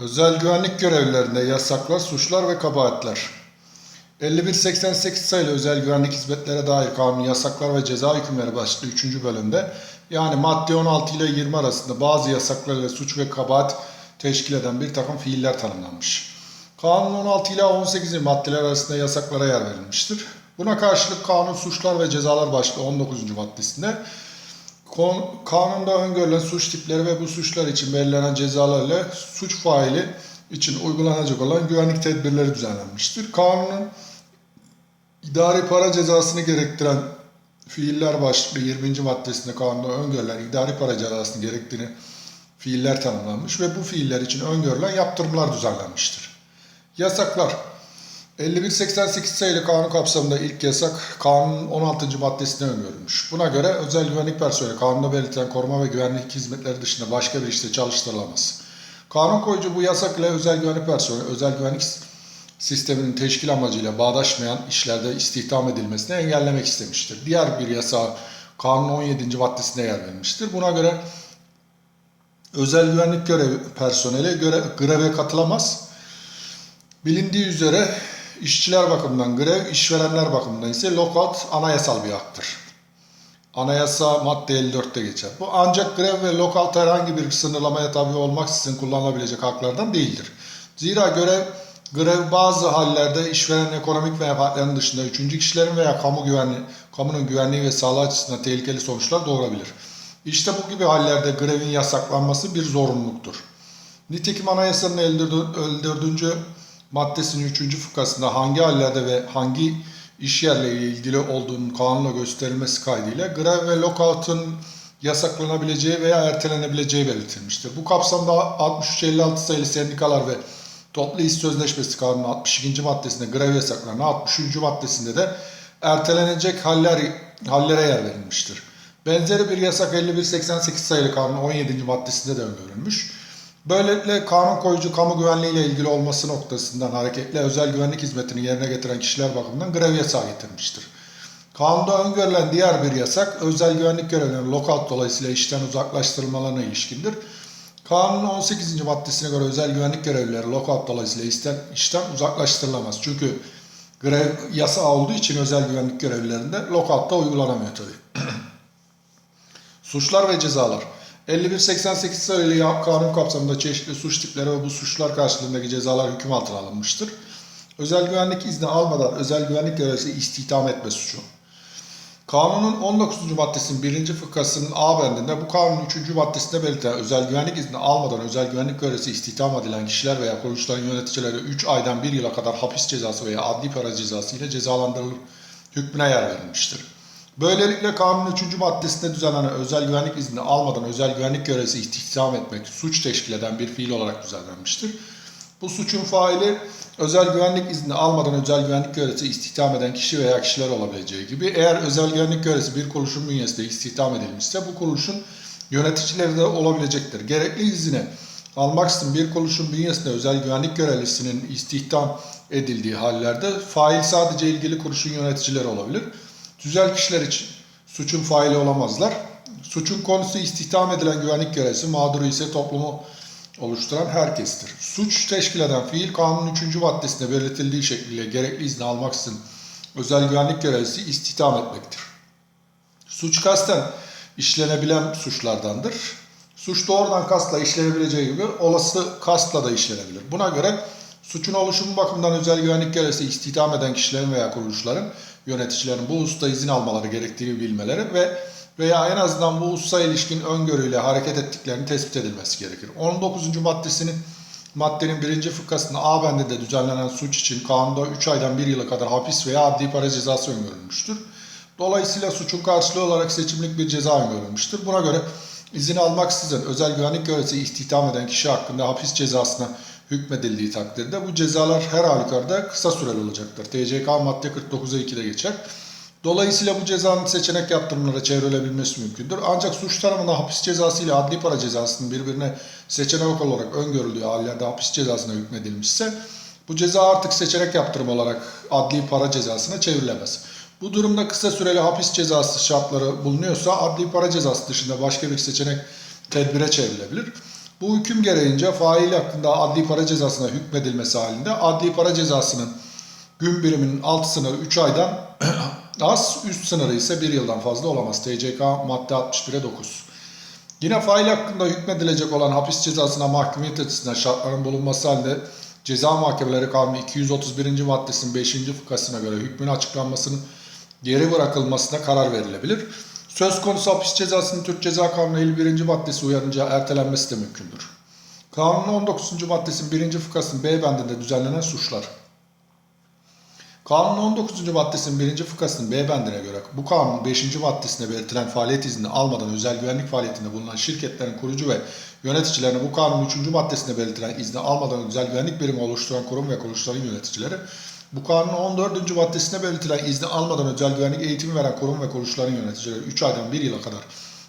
Özel güvenlik görevlilerinde yasaklar, suçlar ve kabahatler. 5188 sayılı özel güvenlik hizmetlere dair kanun yasaklar ve ceza hükümleri başlığı 3. bölümde yani madde 16 ile 20 arasında bazı yasaklar ve suç ve kabahat teşkil eden bir takım fiiller tanımlanmış. Kanun 16 ile 18. maddeler arasında yasaklara yer verilmiştir. Buna karşılık kanun suçlar ve cezalar başlığı 19. maddesinde Kanunda öngörülen suç tipleri ve bu suçlar için belirlenen cezalarla suç faili için uygulanacak olan güvenlik tedbirleri düzenlenmiştir. Kanunun idari para cezasını gerektiren fiiller başlığı 20. maddesinde kanunda öngörülen idari para cezasını gerektiğini fiiller tanımlanmış ve bu fiiller için öngörülen yaptırımlar düzenlenmiştir. Yasaklar 5188 sayılı kanun kapsamında ilk yasak kanunun 16. maddesine öngörülmüş. Buna göre özel güvenlik personeli kanunda belirtilen koruma ve güvenlik hizmetleri dışında başka bir işte çalıştırılamaz. Kanun koyucu bu yasak ile özel güvenlik personeli özel güvenlik sisteminin teşkil amacıyla bağdaşmayan işlerde istihdam edilmesini engellemek istemiştir. Diğer bir yasa kanun 17. maddesine yer verilmiştir. Buna göre özel güvenlik görevi personeli göre, greve katılamaz. Bilindiği üzere işçiler bakımından grev, işverenler bakımından ise lockout anayasal bir haktır. Anayasa madde 54'te geçer. Bu ancak grev ve lockout herhangi bir sınırlamaya tabi olmaksızın kullanılabilecek haklardan değildir. Zira görev, grev bazı hallerde işveren ekonomik menfaatlerinin dışında üçüncü kişilerin veya kamu güvenliği, kamunun güvenliği ve sağlığı açısından tehlikeli sonuçlar doğurabilir. İşte bu gibi hallerde grevin yasaklanması bir zorunluluktur. Nitekim Anayasa'nın 54. maddesinin 3. fıkrasında hangi hallerde ve hangi iş yerleriyle ilgili olduğunun kanunla gösterilmesi kaydıyla grev ve lockout'un yasaklanabileceği veya ertelenebileceği belirtilmiştir. Bu kapsamda 63-56 sayılı sendikalar ve toplu iş sözleşmesi kanunun 62. maddesinde grev yasaklarına, 63. maddesinde de ertelenecek haller, hallere yer verilmiştir. Benzeri bir yasak 5188 sayılı kanunun 17. maddesinde de öngörülmüş. Böylelikle kanun koyucu kamu güvenliği ile ilgili olması noktasından hareketle özel güvenlik hizmetini yerine getiren kişiler bakımından grev yasağı getirmiştir. Kanunda öngörülen diğer bir yasak özel güvenlik görevlilerinin lockout dolayısıyla işten uzaklaştırılmalarına ilişkindir. Kanunun 18. maddesine göre özel güvenlik görevlileri lockout dolayısıyla işten, işten uzaklaştırılamaz. Çünkü grev yasağı olduğu için özel güvenlik görevlilerinde lockout da uygulanamıyor tabii. Suçlar ve cezalar. 5188 sayılı kanun kapsamında çeşitli suç tipleri ve bu suçlar karşılığındaki cezalar hüküm altına alınmıştır. Özel güvenlik izni almadan özel güvenlik görevlisi istihdam etme suçu. Kanunun 19. maddesinin 1. fıkrasının A bendinde bu kanunun 3. maddesinde belirtilen özel güvenlik izni almadan özel güvenlik görevlisi istihdam edilen kişiler veya kuruluşların yöneticileri 3 aydan 1 yıla kadar hapis cezası veya adli para cezası ile cezalandırılır hükmüne yer verilmiştir. Böylelikle kanunun 3. maddesinde düzenlenen özel güvenlik izni almadan özel güvenlik görevlisi istihdam etmek suç teşkil eden bir fiil olarak düzenlenmiştir. Bu suçun faili özel güvenlik izni almadan özel güvenlik görevlisi istihdam eden kişi veya kişiler olabileceği gibi eğer özel güvenlik görevlisi bir kuruluşun bünyesinde istihdam edilmişse bu kuruluşun yöneticileri de olabilecektir. Gerekli izine almaksızın bir kuruluşun bünyesinde özel güvenlik görevlisinin istihdam edildiği hallerde fail sadece ilgili kuruluşun yöneticileri olabilir. Tüzel kişiler için suçun faili olamazlar. Suçun konusu istihdam edilen güvenlik görevlisi, mağduru ise toplumu oluşturan herkestir. Suç teşkil eden fiil kanunun 3. maddesinde belirtildiği şekliyle gerekli izni almaksızın özel güvenlik görevlisi istihdam etmektir. Suç kasten işlenebilen suçlardandır. Suç doğrudan kastla işlenebileceği gibi olası kastla da işlenebilir. Buna göre suçun oluşumu bakımından özel güvenlik görevlisi istihdam eden kişilerin veya kuruluşların yöneticilerin bu hususta izin almaları gerektiğini bilmeleri ve veya en azından bu hususa ilişkin öngörüyle hareket ettiklerini tespit edilmesi gerekir. 19. maddesinin maddenin birinci fıkrasında A bendinde düzenlenen suç için kanunda 3 aydan 1 yıla kadar hapis veya adli para cezası öngörülmüştür. Dolayısıyla suçun karşılığı olarak seçimlik bir ceza öngörülmüştür. Buna göre izin almaksızın özel güvenlik görevlisi istihdam eden kişi hakkında hapis cezasına hükmedildiği takdirde bu cezalar her halükarda kısa süreli olacaktır. TCK madde 49'a 2'de geçer. Dolayısıyla bu cezanın seçenek yaptırımlara çevrilebilmesi mümkündür. Ancak suç tanımında hapis cezası ile adli para cezasının birbirine seçenek olarak öngörüldüğü hallerde hapis cezasına hükmedilmişse bu ceza artık seçenek yaptırım olarak adli para cezasına çevrilemez. Bu durumda kısa süreli hapis cezası şartları bulunuyorsa adli para cezası dışında başka bir seçenek tedbire çevrilebilir. Bu hüküm gereğince fail hakkında adli para cezasına hükmedilmesi halinde adli para cezasının gün biriminin alt sınırı 3 aydan az, üst sınırı ise 1 yıldan fazla olamaz. TCK madde 61'e 9. Yine fail hakkında hükmedilecek olan hapis cezasına mahkumiyet açısından şartların bulunması halinde Ceza Mahkemeleri Kanunu 231. maddesinin 5. fıkrasına göre hükmün açıklanmasının geri bırakılmasına karar verilebilir. Söz konusu hapis cezasının Türk Ceza Kanunu 51. maddesi uyarınca ertelenmesi de mümkündür. Kanunun 19. maddesinin 1. fıkrasının B bendinde düzenlenen suçlar. Kanunun 19. maddesinin 1. fıkrasının B bendine göre bu kanunun 5. maddesinde belirtilen faaliyet izni almadan özel güvenlik faaliyetinde bulunan şirketlerin kurucu ve yöneticilerine bu kanunun 3. maddesinde belirtilen izni almadan özel güvenlik birimi oluşturan kurum ve kuruluşların yöneticileri bu kanunun 14. maddesinde belirtilen izni almadan özel güvenlik eğitimi veren kurum ve kuruluşların yöneticileri 3 aydan 1 yıla kadar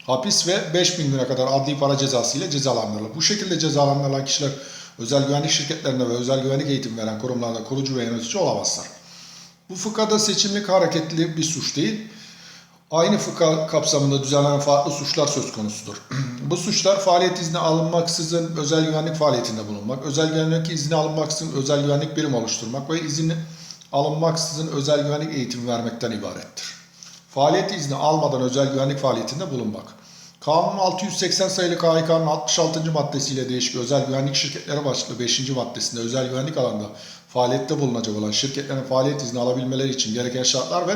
hapis ve 5000 güne kadar adli para cezası ile cezalandırılır. Bu şekilde cezalandırılan kişiler özel güvenlik şirketlerinde ve özel güvenlik eğitimi veren kurumlarda kurucu ve yönetici olamazlar. Bu fıkrada seçimlik hareketli bir suç değil. Aynı fıkra kapsamında düzenlenen farklı suçlar söz konusudur. Bu suçlar faaliyet izni alınmaksızın özel güvenlik faaliyetinde bulunmak, özel güvenlik izni alınmaksızın özel güvenlik birim oluşturmak ve izin alınmaksızın özel güvenlik eğitimi vermekten ibarettir. Faaliyet izni almadan özel güvenlik faaliyetinde bulunmak. Kanun 680 sayılı KHK'nın 66. maddesiyle değişik özel güvenlik şirketleri başlıklı 5. maddesinde özel güvenlik alanında faaliyette bulunacak olan şirketlerin faaliyet izni alabilmeleri için gereken şartlar ve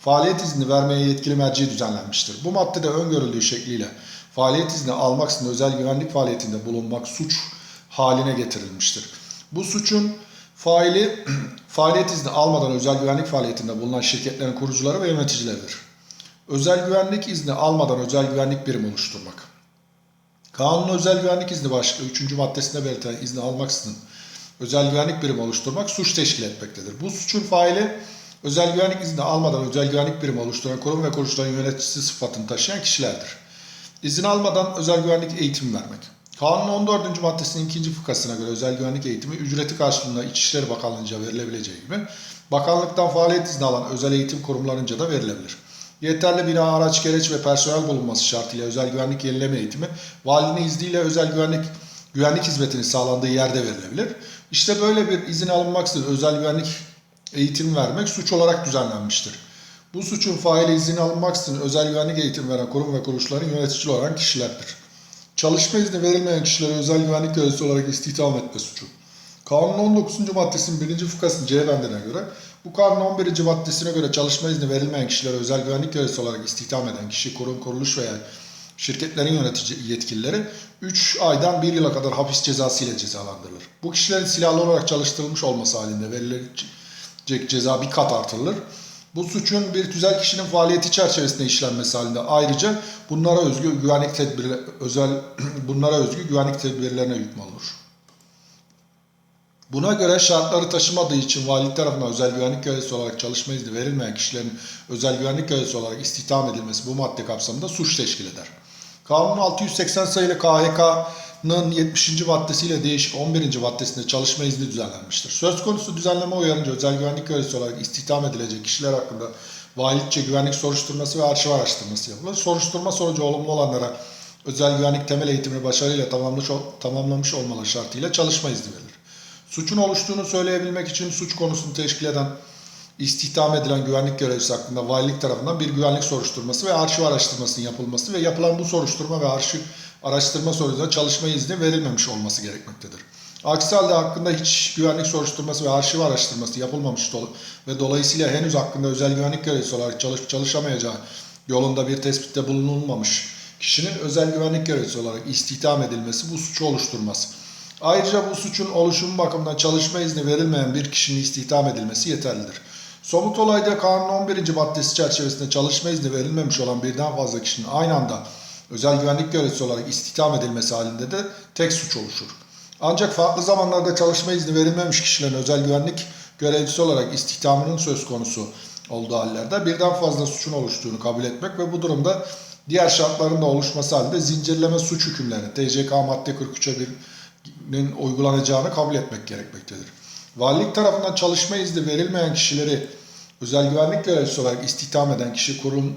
faaliyet izni vermeye yetkili merci düzenlenmiştir. Bu maddede öngörüldüğü şekliyle faaliyet izni almaksızın özel güvenlik faaliyetinde bulunmak suç haline getirilmiştir. Bu suçun faili faaliyet izni almadan özel güvenlik faaliyetinde bulunan şirketlerin kurucuları ve yöneticileridir. Özel güvenlik izni almadan özel güvenlik birimi oluşturmak. Kanunun özel güvenlik izni başlıklı 3. maddesinde belirtilen izni almaksızın özel güvenlik birimi oluşturmak suç teşkil etmektedir. Bu suçun faili özel güvenlik izni almadan özel güvenlik birimi oluşturan kurum ve kuruluşların yöneticisi sıfatını taşıyan kişilerdir. İzin almadan özel güvenlik eğitimi vermek. Kanunun 14. maddesinin ikinci fıkrasına göre özel güvenlik eğitimi ücreti karşılığında İçişleri Bakanlığı'nca verilebileceği gibi bakanlıktan faaliyet izni alan özel eğitim kurumlarınca da verilebilir. Yeterli bina, araç, gereç ve personel bulunması şartıyla özel güvenlik yenileme eğitimi valinin izniyle özel güvenlik güvenlik hizmetinin sağlandığı yerde verilebilir. İşte böyle bir izin alınmaksızın özel güvenlik eğitim vermek suç olarak düzenlenmiştir. Bu suçun faili izin alınmaksızın özel güvenlik eğitim veren kurum ve kuruluşların yöneticili olan kişilerdir. Çalışma izni verilmeyen kişilere özel güvenlik görevlisi olarak istihdam etme suçu. Kanunun 19. maddesinin 1. fıkrasının C bendine göre bu kanunun 11. maddesine göre çalışma izni verilmeyen kişilere özel güvenlik görevlisi olarak istihdam eden kişi, kurum, kuruluş veya şirketlerin yönetici yetkilileri 3 aydan 1 yıla kadar hapis cezası ile cezalandırılır. Bu kişilerin silahlı olarak çalıştırılmış olması halinde verilecek ceza bir kat artırılır. Bu suçun bir tüzel kişinin faaliyeti çerçevesinde işlenmesi halinde ayrıca bunlara özgü güvenlik tedbiri özel bunlara özgü güvenlik tedbirlerine hükmolunur. Buna göre şartları taşımadığı için valilik tarafından özel güvenlik görevlisi olarak çalışma izni verilmeyen kişilerin özel güvenlik görevlisi olarak istihdam edilmesi bu madde kapsamında suç teşkil eder. Kanun 680 sayılı KHK'nın 70. maddesiyle değişik 11. maddesinde çalışma izni düzenlenmiştir. Söz konusu düzenleme uyarınca özel güvenlik görevlisi olarak istihdam edilecek kişiler hakkında valilikçe güvenlik soruşturması ve arşiv araştırması yapılır. Soruşturma sonucu olumlu olanlara özel güvenlik temel eğitimini başarıyla tamamlamış, tamamlamış olmaları şartıyla çalışma izni verilir. Suçun oluştuğunu söyleyebilmek için suç konusunu teşkil eden istihdam edilen güvenlik görevlisi hakkında valilik tarafından bir güvenlik soruşturması ve arşiv araştırmasının yapılması ve yapılan bu soruşturma ve arşiv araştırma sonucunda çalışma izni verilmemiş olması gerekmektedir. Aksi halde hakkında hiç güvenlik soruşturması ve arşiv araştırması yapılmamış ve dolayısıyla henüz hakkında özel güvenlik görevlisi olarak çalışıp çalışamayacağı yolunda bir tespitte bulunulmamış kişinin özel güvenlik görevlisi olarak istihdam edilmesi bu suçu oluşturmaz. Ayrıca bu suçun oluşumu bakımından çalışma izni verilmeyen bir kişinin istihdam edilmesi yeterlidir. Somut olayda kanunun 11. maddesi çerçevesinde çalışma izni verilmemiş olan birden fazla kişinin aynı anda özel güvenlik görevlisi olarak istihdam edilmesi halinde de tek suç oluşur. Ancak farklı zamanlarda çalışma izni verilmemiş kişilerin özel güvenlik görevlisi olarak istihdamının söz konusu olduğu hallerde birden fazla suçun oluştuğunu kabul etmek ve bu durumda diğer şartların da oluşması halinde zincirleme suç hükümlerini TCK madde 43'e 1'nin uygulanacağını kabul etmek gerekmektedir. Valilik tarafından çalışma izni verilmeyen kişileri özel güvenlik görevlisi olarak istihdam eden kişi kurum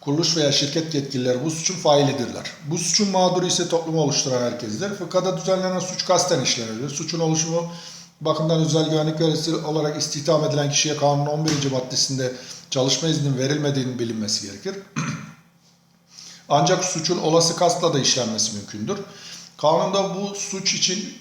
kuruluş veya şirket yetkilileri bu suçun failidirler. Bu suçun mağduru ise toplumu oluşturan herkesdir. Fıkhada düzenlenen suç kasten işlenir. Suçun oluşumu bakımdan özel güvenlik görevlisi olarak istihdam edilen kişiye kanunun 11. maddesinde çalışma izninin verilmediğinin bilinmesi gerekir. Ancak suçun olası kastla da işlenmesi mümkündür. Kanunda bu suç için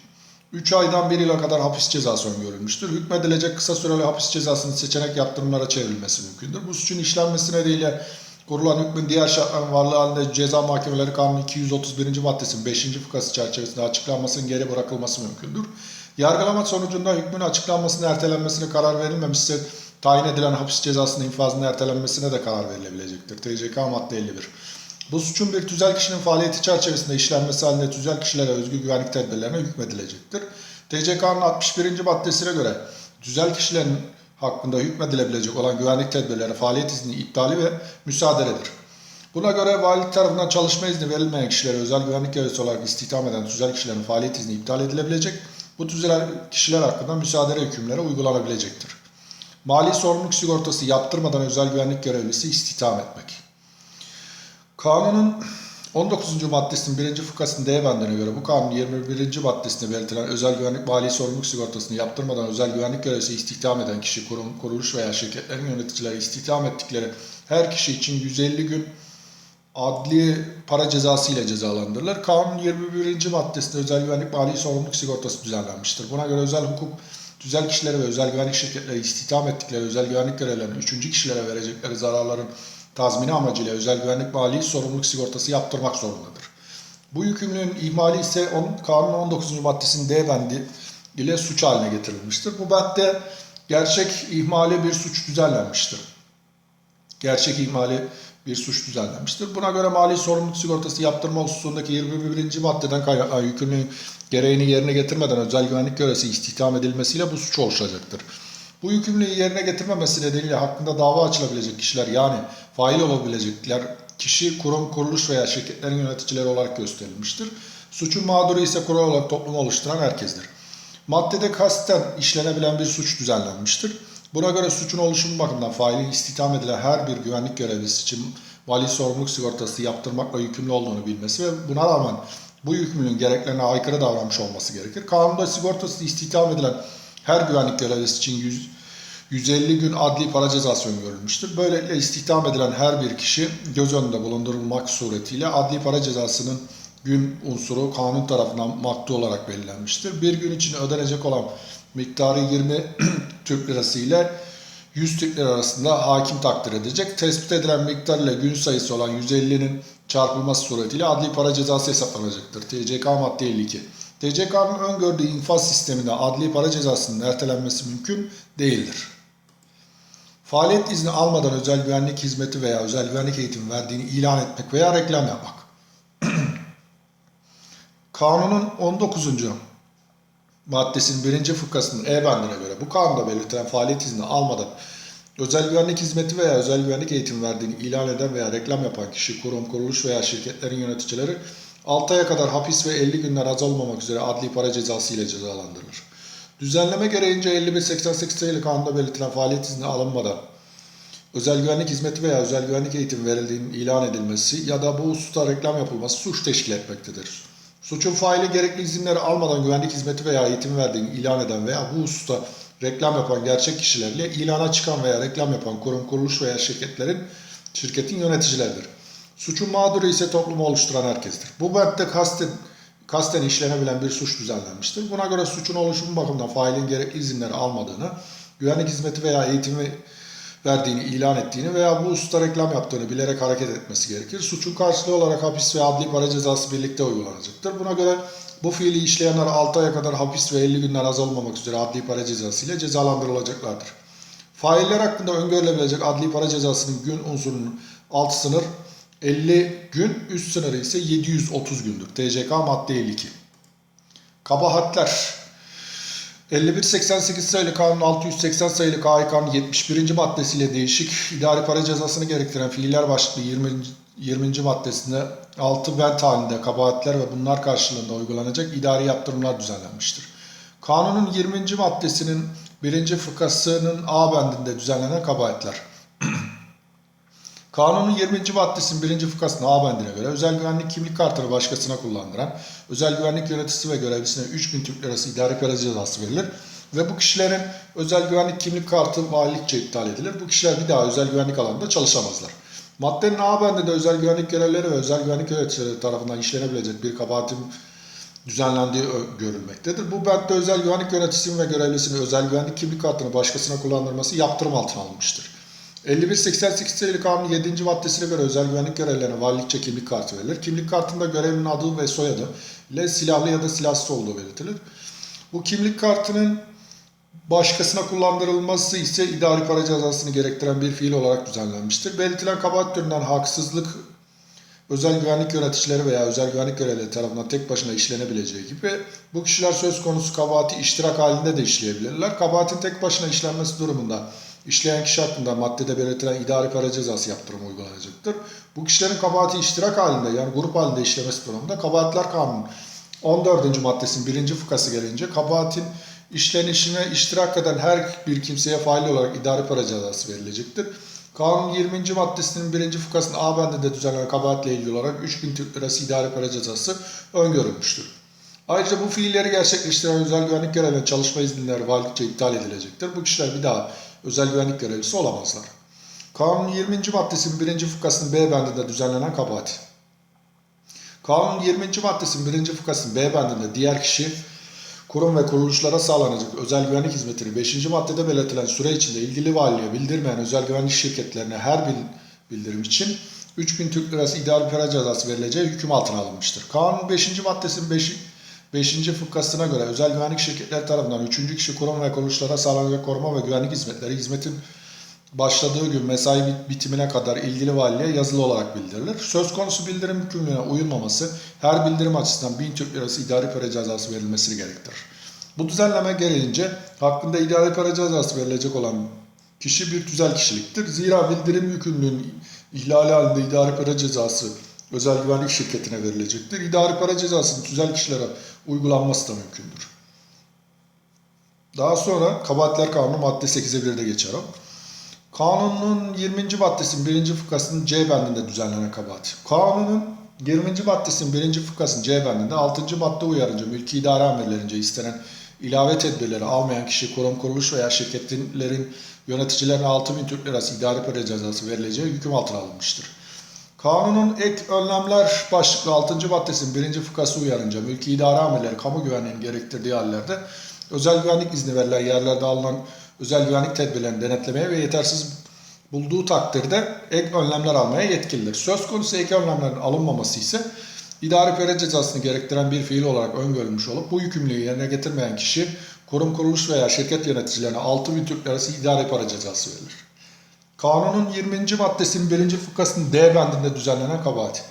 3 aydan 1 yıla kadar hapis cezası öngörülmüştür. Hükmedilecek kısa süreli hapis cezasının seçenek yaptırımlara çevrilmesi mümkündür. Bu suçun işlenmesi nedeniyle kurulan hükmün diğer şartların varlığı halinde ceza mahkemeleri kanunu 231. maddesinin 5. fıkrası çerçevesinde açıklanmasının geri bırakılması mümkündür. Yargılama sonucunda hükmün açıklanmasının ertelenmesine karar verilmemişse tayin edilen hapis cezasının infazının ertelenmesine de karar verilebilecektir. TCK madde 51. Bu suçun bir tüzel kişinin faaliyeti çerçevesinde işlenmesi halinde tüzel kişilere özgü güvenlik tedbirlerine hükmedilecektir. TCK'nın 61. maddesine göre tüzel kişilerin hakkında hükmedilebilecek olan güvenlik tedbirleri faaliyet izni iptali ve müsaaderedir. Buna göre valilik tarafından çalışma izni verilmeyen kişilere özel güvenlik görevlisi olarak istihdam eden tüzel kişilerin faaliyet izni iptal edilebilecek, bu tüzel kişiler hakkında müsaade hükümleri uygulanabilecektir. Mali sorumluluk sigortası yaptırmadan özel güvenlik görevlisi istihdam etmek. Kanunun 19. maddesinin 1. fıkrasının D bandına göre bu kanun 21. maddesinde belirtilen özel güvenlik mali sorumluluk sigortasını yaptırmadan özel güvenlik görevlisi istihdam eden kişi, kurum, kuruluş veya şirketlerin yöneticileri istihdam ettikleri her kişi için 150 gün adli para cezası ile cezalandırılır. Kanun 21. maddesinde özel güvenlik mali sorumluluk sigortası düzenlenmiştir. Buna göre özel hukuk tüzel kişilere ve özel güvenlik şirketleri istihdam ettikleri özel güvenlik görevlerini üçüncü kişilere verecekleri zararların tazmini amacıyla özel güvenlik mali sorumluluk sigortası yaptırmak zorundadır. Bu yükümlülüğün ihmali ise onun, kanunun 19. maddesinin D bendi ile suç haline getirilmiştir. Bu madde gerçek ihmali bir suç düzenlenmiştir. Gerçek ihmali bir suç düzenlenmiştir. Buna göre mali sorumluluk sigortası yaptırma hususundaki 21. maddeden kaynaklanan yükümlülüğün gereğini yerine getirmeden özel güvenlik görevlisi istihdam edilmesiyle bu suç oluşacaktır. Bu yükümlülüğü yerine getirmemesi nedeniyle hakkında dava açılabilecek kişiler yani fail olabilecekler kişi, kurum, kuruluş veya şirketlerin yöneticileri olarak gösterilmiştir. Suçun mağduru ise kural olarak toplumu oluşturan herkestir. Maddede kasten işlenebilen bir suç düzenlenmiştir. Buna göre suçun oluşumu bakımından failin istihdam edilen her bir güvenlik görevlisi için vali sorumluluk sigortası yaptırmakla yükümlü olduğunu bilmesi ve buna rağmen bu yükümlülüğün gereklerine aykırı davranmış olması gerekir. Kanunda sigortası istihdam edilen her güvenlik görevlisi için 100, 150 gün adli para cezası öngörülmüştür. Böylelikle istihdam edilen her bir kişi göz önünde bulundurulmak suretiyle adli para cezasının gün unsuru kanun tarafından maddi olarak belirlenmiştir. Bir gün için ödenecek olan miktarı 20 Türk lirası ile 100 Türk lira arasında hakim takdir edecek. Tespit edilen miktar ile gün sayısı olan 150'nin çarpılması suretiyle adli para cezası hesaplanacaktır. TCK madde 52. TCK'nın öngördüğü infaz sisteminde adli para cezasının ertelenmesi mümkün değildir. Faaliyet izni almadan özel güvenlik hizmeti veya özel güvenlik eğitimi verdiğini ilan etmek veya reklam yapmak. Kanunun 19. maddesinin 1. fıkrasının E bandına göre bu kanunda belirtilen faaliyet izni almadan özel güvenlik hizmeti veya özel güvenlik eğitimi verdiğini ilan eden veya reklam yapan kişi, kurum, kuruluş veya şirketlerin yöneticileri 6 aya kadar hapis ve 50 günden az olmamak üzere adli para cezası ile cezalandırılır. Düzenleme gereğince 5188 sayılı kanunda belirtilen faaliyet izni alınmadan özel güvenlik hizmeti veya özel güvenlik eğitimi verildiğinin ilan edilmesi ya da bu hususta reklam yapılması suç teşkil etmektedir. Suçun faili gerekli izinleri almadan güvenlik hizmeti veya eğitim verdiğini ilan eden veya bu hususta reklam yapan gerçek kişilerle ilana çıkan veya reklam yapan kurum, kuruluş veya şirketlerin şirketin yöneticileridir. Suçun mağduru ise toplumu oluşturan herkestir. Bu madde kasten, kasten işlenebilen bir suç düzenlenmiştir. Buna göre suçun oluşumu bakımından failin gerekli izinleri almadığını, güvenlik hizmeti veya eğitimi verdiğini ilan ettiğini veya bu hususta reklam yaptığını bilerek hareket etmesi gerekir. Suçun karşılığı olarak hapis ve adli para cezası birlikte uygulanacaktır. Buna göre bu fiili işleyenler 6 aya kadar hapis ve 50 günden az olmamak üzere adli para cezası ile cezalandırılacaklardır. Failler hakkında öngörülebilecek adli para cezasının gün unsurunun alt sınır 50 gün, üst sınırı ise 730 gündür. TCK madde 52. Kabahatler 5188 sayılı kanun 680 sayılı KHK'nın 71. maddesiyle değişik idari para cezasını gerektiren fiiller başlıklı 20. 20. maddesinde 6 bent halinde kabahatler ve bunlar karşılığında uygulanacak idari yaptırımlar düzenlenmiştir. Kanunun 20. maddesinin 1. fıkrasının A bendinde düzenlenen kabahatler. Kanunun 20. maddesinin 1. fıkrasının A bendine göre özel güvenlik kimlik kartını başkasına kullandıran özel güvenlik yöneticisi ve görevlisine 3000 Türk lirası idari para cezası verilir. Ve bu kişilerin özel güvenlik kimlik kartı valilikçe iptal edilir. Bu kişiler bir daha özel güvenlik alanında çalışamazlar. Maddenin A bendinde özel güvenlik görevlileri ve özel güvenlik yöneticileri tarafından işlenebilecek bir kabahatin düzenlendiği görülmektedir. Bu bentte özel güvenlik yöneticisinin ve görevlisinin özel güvenlik kimlik kartını başkasına kullandırması yaptırım altına alınmıştır. 5188 sayılı kanunun 7. maddesine göre özel güvenlik görevlilerine valilikçe kimlik kartı verilir. Kimlik kartında görevlinin adı ve soyadı ile silahlı ya da silahsız olduğu belirtilir. Bu kimlik kartının başkasına kullandırılması ise idari para cezasını gerektiren bir fiil olarak düzenlenmiştir. Belirtilen kabahat türünden haksızlık özel güvenlik yöneticileri veya özel güvenlik görevlileri tarafından tek başına işlenebileceği gibi bu kişiler söz konusu kabahati iştirak halinde de işleyebilirler. Kabahatin tek başına işlenmesi durumunda işleyen kişi hakkında maddede belirtilen idari para cezası yaptırımı uygulanacaktır. Bu kişilerin kabahati iştirak halinde yani grup halinde işlemesi durumunda kabahatler kanunu 14. maddesinin birinci fıkrası gelince kabahatin işlenişine iştirak eden her bir kimseye fail olarak idari para cezası verilecektir. Kanun 20. maddesinin 1. fıkrasının A bendinde düzenlenen kabahatle ilgili olarak 3000 Türk lirası idari para cezası öngörülmüştür. Ayrıca bu fiilleri gerçekleştiren özel güvenlik görevlerinin çalışma izinleri valilikçe iptal edilecektir. Bu kişiler bir daha özel güvenlik görevlisi olamazlar. Kanun 20. maddesinin 1. fıkrasının B bendinde düzenlenen kabahat. Kanun 20. maddesinin 1. fıkrasının B bendinde diğer kişi kurum ve kuruluşlara sağlanacak özel güvenlik hizmetini 5. maddede belirtilen süre içinde ilgili valiliğe bildirmeyen özel güvenlik şirketlerine her bil- bildirim için 3000 Türk Lirası idari para cezası verileceği hüküm altına alınmıştır. Kanun 5. maddesinin 5. 5. fıkrasına göre özel güvenlik şirketleri tarafından 3. kişi kurum ve kuruluşlara sağlanacak koruma ve güvenlik hizmetleri hizmetin başladığı gün mesai bit- bitimine kadar ilgili valiliğe yazılı olarak bildirilir. Söz konusu bildirim hükümlüğüne uyulmaması her bildirim açısından 1000 Türk Lirası idari para cezası verilmesini gerektirir. Bu düzenleme gereğince hakkında idari para cezası verilecek olan kişi bir tüzel kişiliktir. Zira bildirim yükümlülüğünün ihlali halinde idari para cezası özel güvenlik şirketine verilecektir. İdari para cezasının tüzel kişilere uygulanması da mümkündür. Daha sonra kabahatler kanunu madde 8'e 1'de geçer. Kanunun 20. maddesinin 1. fıkrasının C bendinde düzenlenen kabahat. Kanunun 20. maddesinin 1. fıkrasının C bendinde 6. madde uyarınca mülki idare amirlerince istenen ilave tedbirleri almayan kişi, kurum, kuruluş veya şirketlerin yöneticilerine 6000 Türk Lirası idari para cezası verileceği hüküm altına alınmıştır. Kanunun ek önlemler başlıklı 6. maddesinin 1. fıkrası uyarınca mülki idare amirleri kamu güvenliğini gerektirdiği hallerde özel güvenlik izni verilen yerlerde alınan özel güvenlik tedbirlerini denetlemeye ve yetersiz bulduğu takdirde ek önlemler almaya yetkilidir. Söz konusu ek önlemlerin alınmaması ise idari para cezasını gerektiren bir fiil olarak öngörülmüş olup bu yükümlülüğü yerine getirmeyen kişi kurum kuruluş veya şirket yöneticilerine 6000 Türk Lirası idari para cezası verilir. Kanunun 20. maddesinin 1. fıkrasının D bendinde düzenlenen kabahat.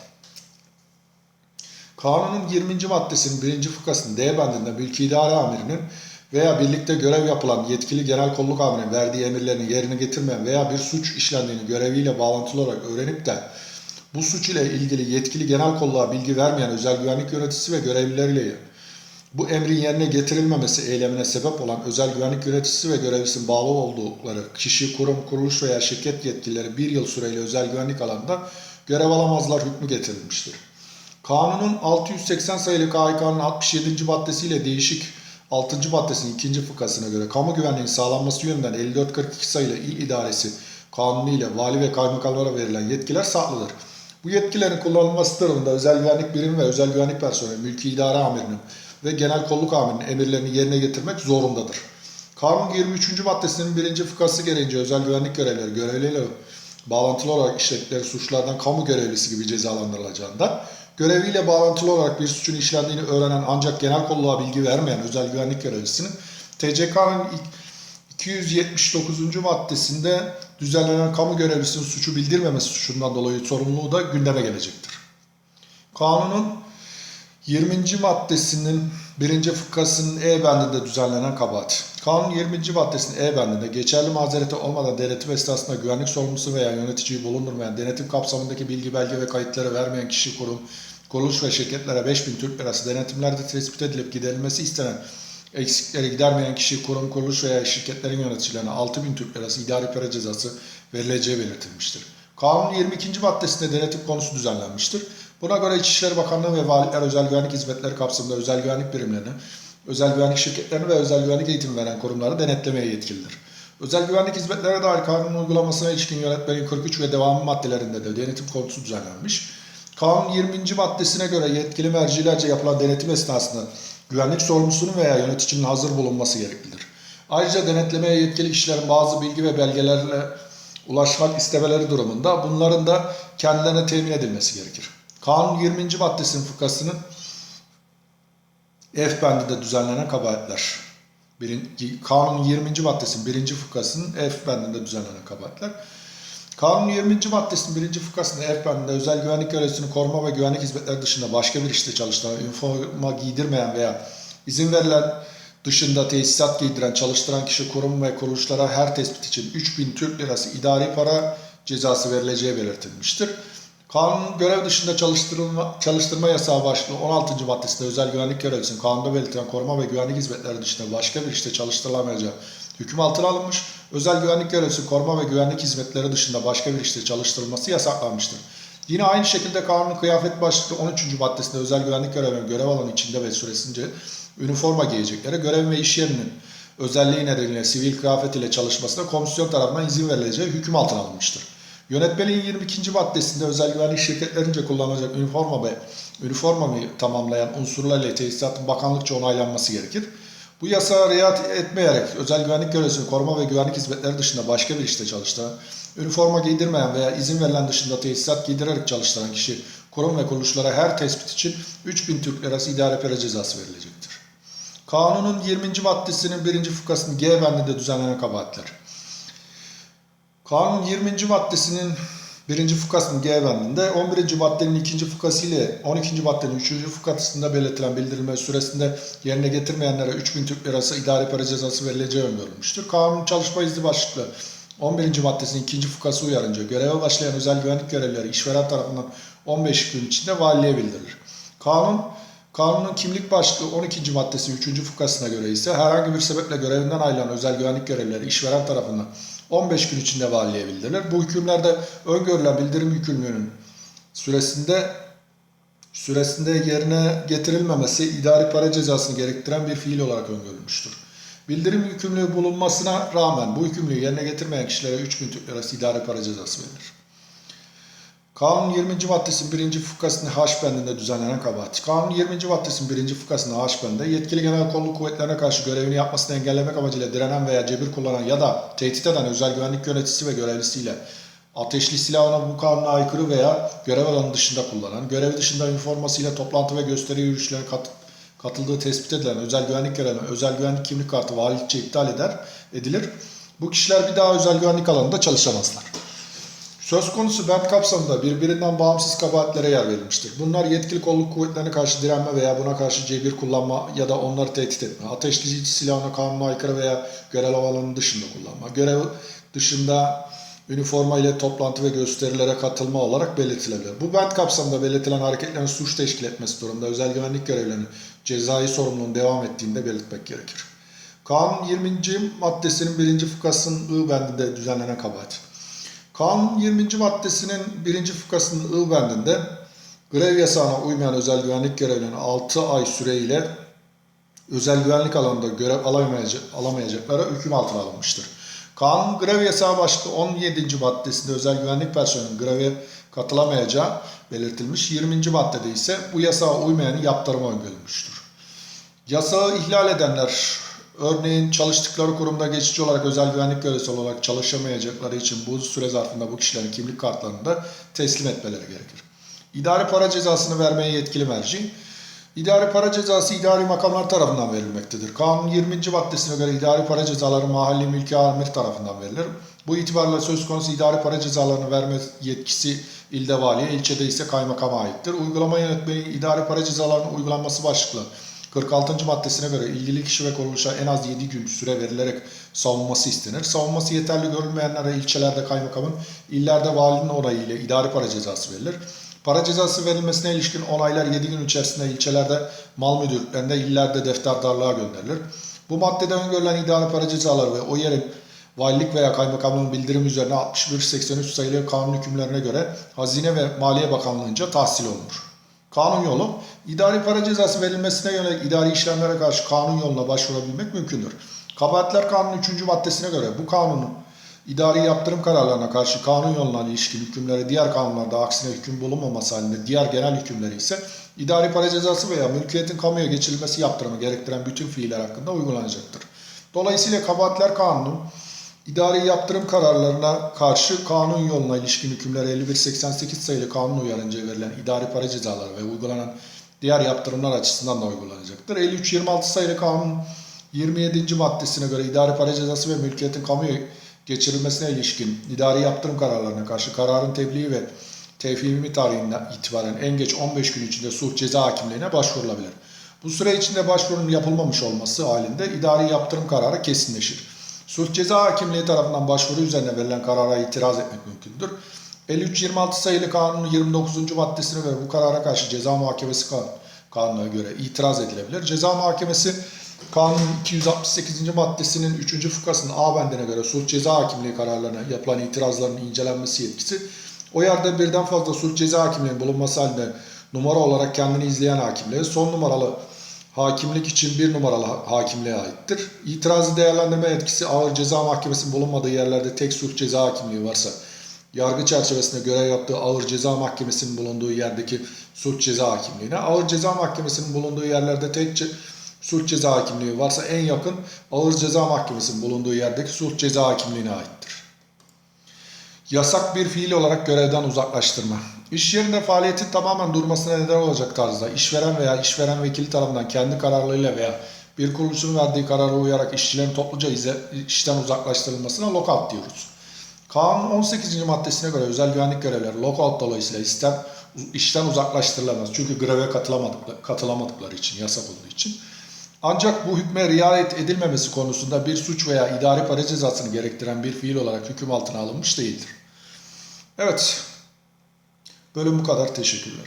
Kanunun 20. maddesinin 1. fıkrasının D bendinde mülki idare amirinin veya birlikte görev yapılan yetkili genel kolluk amirinin verdiği emirlerini yerine getirmeyen veya bir suç işlendiğini göreviyle bağlantılı olarak öğrenip de bu suç ile ilgili yetkili genel kolluğa bilgi vermeyen özel güvenlik yöneticisi ve görevlileriyle bu emrin yerine getirilmemesi eylemine sebep olan özel güvenlik yöneticisi ve görevlisinin bağlı oldukları kişi, kurum, kuruluş veya şirket yetkilileri bir yıl süreyle özel güvenlik alanında görev alamazlar hükmü getirilmiştir. Kanunun 680 sayılı KHK'nın 67. maddesiyle değişik 6. maddesinin 2. fıkrasına göre kamu güvenliğinin sağlanması yönünden 5442 sayılı il idaresi kanunu ile vali ve kaymakamlara verilen yetkiler saklıdır. Bu yetkilerin kullanılması durumunda özel güvenlik birimi ve özel güvenlik personeli, mülki idare amirinin ve genel kolluk amirinin emirlerini yerine getirmek zorundadır. Kanun 23. maddesinin 1. fıkrası gereğince özel güvenlik görevlileri görevliyle bağlantılı olarak işledikleri suçlardan kamu görevlisi gibi cezalandırılacağından, göreviyle bağlantılı olarak bir suçun işlendiğini öğrenen ancak genel kolluğa bilgi vermeyen özel güvenlik görevlisinin TCK'nın 279. maddesinde düzenlenen kamu görevlisinin suçu bildirmemesi suçundan dolayı sorumluluğu da gündeme gelecektir. Kanunun 20. maddesinin 1. fıkrasının E bendinde düzenlenen kabahat. Kanun 20. maddesinin E bendinde geçerli mazereti olmadan denetim esnasında güvenlik sorumlusu veya yöneticiyi bulundurmayan, denetim kapsamındaki bilgi, belge ve kayıtları vermeyen kişi, kurum, kuruluş ve şirketlere 5000 Türk Lirası denetimlerde tespit edilip giderilmesi istenen eksikleri gidermeyen kişi, kurum, kuruluş veya şirketlerin yöneticilerine 6000 Türk Lirası idari para cezası verileceği belirtilmiştir. Kanunun 22. maddesinde denetim konusu düzenlenmiştir. Buna göre İçişleri Bakanlığı ve valilikler özel güvenlik hizmetleri kapsamında özel güvenlik birimlerini, özel güvenlik şirketlerini ve özel güvenlik eğitimi veren kurumları denetlemeye yetkilidir. Özel güvenlik hizmetlerine dair kanunun uygulamasına ilişkin yönetmenin 43 ve devamı maddelerinde de denetim konusu düzenlenmiş. Kanun 20. maddesine göre yetkili mercilerce yapılan denetim esnasında güvenlik sorumlusunun veya yöneticinin hazır bulunması gereklidir. Ayrıca denetlemeye yetkili kişilerin bazı bilgi ve belgelerle ulaşmak istemeleri durumunda bunların da kendilerine temin edilmesi gerekir. Kanun 20. maddesinin fıkrasının F bendinde düzenlenen kabahatler. Birin, kanunun 20. maddesinin 1. fıkrasının F bendinde düzenlenen kabahatler. Kanunun 20. maddesinin 1. fıkrasında F bendinde özel güvenlik görevlisini koruma ve güvenlik hizmetleri dışında başka bir işte çalıştıran, üniforma giydirmeyen veya izin verilen dışında tesisat giydiren, çalıştıran kişi kurum ve kuruluşlara her tespit için 3000 Türk Lirası idari para cezası verileceği belirtilmiştir. Kanun görev dışında çalıştırılma, çalıştırma yasağı başlığı 16. maddesinde özel güvenlik görevlisinin kanunda belirtilen koruma ve güvenlik hizmetleri dışında başka bir işte çalıştırılamayacağı hüküm altına alınmış. Özel güvenlik görevlisi koruma ve güvenlik hizmetleri dışında başka bir işte çalıştırılması yasaklanmıştır. Yine aynı şekilde kanunun kıyafet başlığı 13. maddesinde özel güvenlik görevlerinin görev alanı içinde ve süresince üniforma giyecekleri, görev ve iş yerinin özelliği nedeniyle sivil kıyafet ile çalışmasına komisyon tarafından izin verileceği hüküm altına alınmıştır. Yönetmeliğin 22. maddesinde özel güvenlik şirketlerince kullanılacak üniforma ve üniformayı tamamlayan unsurlarla tesisatın bakanlıkça onaylanması gerekir. Bu yasağa riayet etmeyerek özel güvenlik görevlisinin koruma ve güvenlik hizmetleri dışında başka bir işte çalıştıran, üniforma giydirmeyen veya izin verilen dışında tesisat giydirerek çalıştıran kişi kurum ve kuruluşlara her tespit için 3000 Türk Lirası idare para cezası verilecektir. Kanunun 20. maddesinin 1. fıkrasının G bendinde düzenlenen kabahatler. Kanun 20. maddesinin 1. fıkrasının G bendinde 11. maddenin 2. fıkrası ile 12. maddenin 3. fıkrasında belirtilen bildirilme süresinde yerine getirmeyenlere 3000 Türk Lirası idari para cezası verileceği öngörülmüştür. Kanun çalışma izni başlıklı 11. maddesinin 2. fıkrası uyarınca göreve başlayan özel güvenlik görevlileri işveren tarafından 15 gün içinde valiliğe bildirilir. Kanun Kanunun kimlik başlığı 12. maddesi 3. fıkrasına göre ise herhangi bir sebeple görevinden ayrılan özel güvenlik görevlileri işveren tarafından 15 gün içinde valiliğe bildirilir. Bu hükümlerde öngörülen bildirim yükümlülüğünün süresinde süresinde yerine getirilmemesi idari para cezasını gerektiren bir fiil olarak öngörülmüştür. Bildirim yükümlülüğü bulunmasına rağmen bu yükümlülüğü yerine getirmeyen kişilere 3000 Türk Lirası idari para cezası verilir. Kanun 20. maddesinin 1. fıkrasında H bendinde düzenlenen kabahat. Kanun 20. maddesinin 1. fıkrasında H bendinde yetkili genel kolluk kuvvetlerine karşı görevini yapmasını engellemek amacıyla direnen veya cebir kullanan ya da tehdit eden özel güvenlik yöneticisi ve görevlisiyle ateşli silahına bu kanuna aykırı veya görev alanı dışında kullanan, görev dışında üniformasıyla toplantı ve gösteri yürüyüşlerine kat, katıldığı tespit edilen özel güvenlik görevine özel güvenlik kimlik kartı valilikçe iptal eder, edilir. Bu kişiler bir daha özel güvenlik alanında çalışamazlar. Söz konusu bent kapsamında birbirinden bağımsız kabahatlere yer verilmiştir. Bunlar yetkili kolluk kuvvetlerine karşı direnme veya buna karşı cebir kullanma ya da onları tehdit etme, ateşleyici silahını kanuna aykırı veya görev alanının dışında kullanma, görev dışında üniforma ile toplantı ve gösterilere katılma olarak belirtilebilir. Bu bent kapsamında belirtilen hareketlerin suç teşkil etmesi durumunda özel güvenlik görevlerinin cezai sorumluluğun devam ettiğinde belirtmek gerekir. Kanun 20. maddesinin 1. fıkrasının I bendinde düzenlenen kabahat. Kanun 20. maddesinin 1. fıkrasının I bendinde grev yasağına uymayan özel güvenlik görevlilerinin 6 ay süreyle özel güvenlik alanında görev alamayacak, alamayacaklara hüküm altına alınmıştır. Kanun grev yasağı başlıklı 17. maddesinde özel güvenlik personelinin greve katılamayacağı belirtilmiş. 20. maddede ise bu yasağa uymayanı yaptırıma öngörülmüştür. Yasağı ihlal edenler Örneğin çalıştıkları kurumda geçici olarak özel güvenlik görevlisi olarak çalışamayacakları için bu süre zarfında bu kişilerin kimlik kartlarını da teslim etmeleri gerekir. İdari para cezasını vermeye yetkili merci, İdari para cezası idari makamlar tarafından verilmektedir. Kanun 20. maddesine göre idari para cezaları mahalli mülki amir tarafından verilir. Bu itibarla söz konusu idari para cezalarını verme yetkisi ilde valiye, ilçede ise kaymakama aittir. Uygulama yönetmeliği idari para cezalarının uygulanması başlıklı 46. maddesine göre ilgili kişi ve kuruluşa en az 7 gün süre verilerek savunması istenir. Savunması yeterli görülmeyenlere ilçelerde kaymakamın, illerde valinin onayı ile idari para cezası verilir. Para cezası verilmesine ilişkin onaylar 7 gün içerisinde ilçelerde mal müdürlüklerinde, illerde defterdarlığa gönderilir. Bu maddede öngörülen idari para cezaları ve o yerin valilik veya kaymakamlığın bildirim üzerine 6183 sayılı kanun hükümlerine göre Hazine ve Maliye Bakanlığı'nca tahsil olunur. Kanun yolu, idari para cezası verilmesine yönelik idari işlemlere karşı kanun yoluna başvurabilmek mümkündür. Kabahatler Kanunu 3. maddesine göre bu kanunun idari yaptırım kararlarına karşı kanun yoluna ilişkin hükümlere diğer kanunlarda aksine hüküm bulunmaması halinde diğer genel hükümleri ise idari para cezası veya mülkiyetin kamuya geçirilmesi yaptırımı gerektiren bütün fiiller hakkında uygulanacaktır. Dolayısıyla Kabahatler Kanunu İdari yaptırım kararlarına karşı kanun yoluna ilişkin hükümlere 5188 sayılı kanun uyarınca verilen idari para cezaları ve uygulanan diğer yaptırımlar açısından da uygulanacaktır. 5326 sayılı kanun 27. maddesine göre idari para cezası ve mülkiyetin kamuya geçirilmesine ilişkin idari yaptırım kararlarına karşı kararın tebliği ve tevhimi tarihinden itibaren en geç 15 gün içinde sulh ceza hakimliğine başvurulabilir. Bu süre içinde başvurunun yapılmamış olması halinde idari yaptırım kararı kesinleşir. Sulh ceza hakimliği tarafından başvuru üzerine verilen karara itiraz etmek mümkündür. 5326 sayılı kanunun 29. maddesine göre bu karara karşı ceza muhakemesi kan- kanununa göre itiraz edilebilir. Ceza muhakemesi kanunun 268. maddesinin 3. fıkrasının A bendine göre sulh ceza hakimliği kararlarına yapılan itirazların incelenmesi yetkisi o yerde birden fazla sulh ceza hakimliğinin bulunması halinde numara olarak kendini izleyen hakimliğe son numaralı hakimlik için bir numaralı ha- hakimliğe aittir. İtirazı değerlendirme etkisi ağır ceza mahkemesinin bulunmadığı yerlerde tek sulh ceza hakimliği varsa, yargı çerçevesinde görev yaptığı ağır ceza mahkemesinin bulunduğu yerdeki sulh ceza hakimliğine, ağır ceza mahkemesinin bulunduğu yerlerde tek sulh ceza hakimliği varsa en yakın ağır ceza mahkemesinin bulunduğu yerdeki sulh ceza hakimliğine aittir. Yasak bir fiil olarak görevden uzaklaştırma. İş yerinde faaliyetin tamamen durmasına neden olacak tarzda işveren veya işveren vekili tarafından kendi kararlarıyla veya bir kuruluşun verdiği karara uyarak işçilerin topluca işten uzaklaştırılmasına lockout diyoruz. Kanun 18. maddesine göre özel güvenlik görevlileri lockout dolayısıyla işten, işten uzaklaştırılamaz. Çünkü greve katılamadıkları, katılamadıkları için, yasak olduğu için. Ancak bu hükme riayet edilmemesi konusunda bir suç veya idari para cezasını gerektiren bir fiil olarak hüküm altına alınmış değildir. Evet, bölüm bu kadar. Teşekkürler.